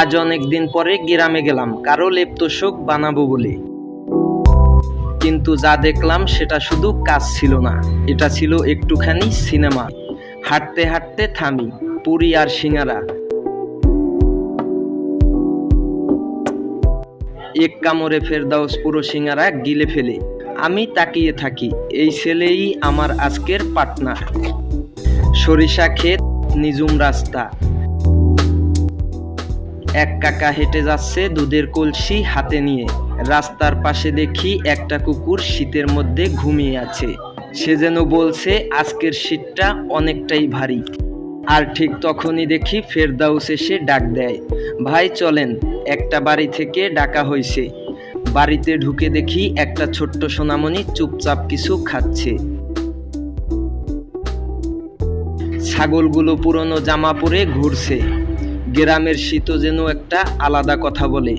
আজ অনেক দিন পরে গ্রামে গেলাম, কারও লেপ্তশোক বানাবো বলে। কিন্তু যা দেখলাম সেটা শুধু কাজ ছিল না, এটা ছিল একটুখানি সিনেমা। হাঁটতে হাঁটতে থামি, পুরি আর সিঙ্গারা। এক কামড়ে ফেরদাউস পুরো সিঙ্গারা গিলে ফেলে। আমি তাকিয়ে থাকি, এই ছেলেই আমার আজকের পার্টনার। সরিষা ক্ষেত নিজুম রাস্তা। এক কাকা হেঁটে যাচ্ছে দুধের কলসি হাতে নিয়ে। রাস্তার পাশে দেখি একটা কুকুর শীতের মধ্যে ঘুমিয়ে আছে। সে যেন বলছে, আজকের শীতটা অনেকটাই ভারী। আর ঠিক তখনই দেখি ফেরদাউস এসে ডাক দেয়, ভাই, চলেন, একটা বাড়ি থেকে ডাকা হয়েছে বাড়িতে ঢুকে দেখি একটা ছোট্ট সোনামণি চুপচাপ কিছু খাচ্ছে। ছাগলগুলো পুরনো জামা পরে ঘুরছে। গ্রামের শীত যেন একটা আলাদা কথা বলে।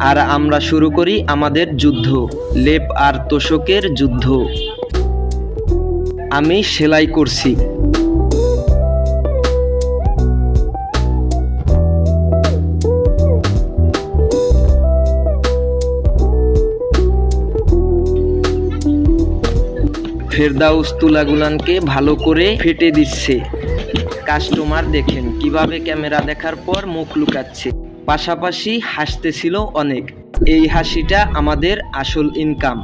আর আমরা শুরু করি আমাদের যুদ্ধ, লেপ আর তোষকের যুদ্ধ। আমি সেলাই করছি। ফেরদাউস তুলাগুলানকে ভালো করে ফেটে দিচ্ছে। কাস্টমার দেখেন, কীভাবে ক্যামেরা দেখার পর মুখ লুকাচ্ছে। পাশাপাশি হাসতেছিল অনেক। এই হাসিটা আমাদের আসল ইনকাম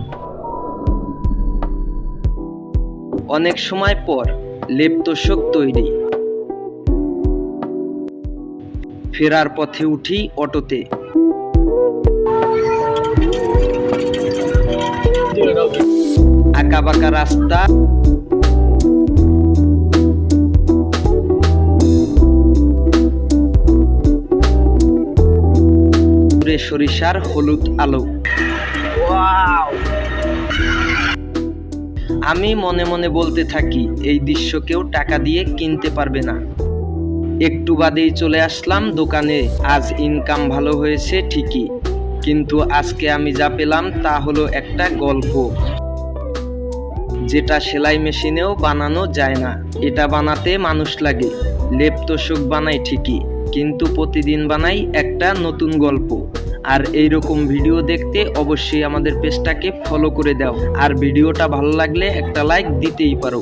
অনেক সময় পর লেপ্তশোক তৈরি। ফেরার পথে উঠি অটোতে। আঁকাবাঁকা রাস্তা। দূরে সরিষার হলুদ আলো। আমি মনে মনে বলতে থাকি এই দৃশ্য কেউ টাকা দিয়ে কিনতে পারবে না। একটু বাদেই চলে আসলাম দোকানে আজ ইনকাম ভালো হয়েছে ঠিকই। কিন্তু আজকে আমি যা পেলাম তা হলো একটা গল্প। যেটা সেলাই মেশিনেও বানানো যায় না। এটা বানাতে মানুষ লাগে। লেপ তোষক বানাই ঠিকই, কিন্তু প্রতিদিন বানাই একটা নতুন গল্প। আর এই রকম ভিডিও দেখতে অবশ্যই আমাদের পেজটাকে ফলো করে দাও। আর ভিডিওটা ভালো লাগলে একটা লাইক দিতেই পারো।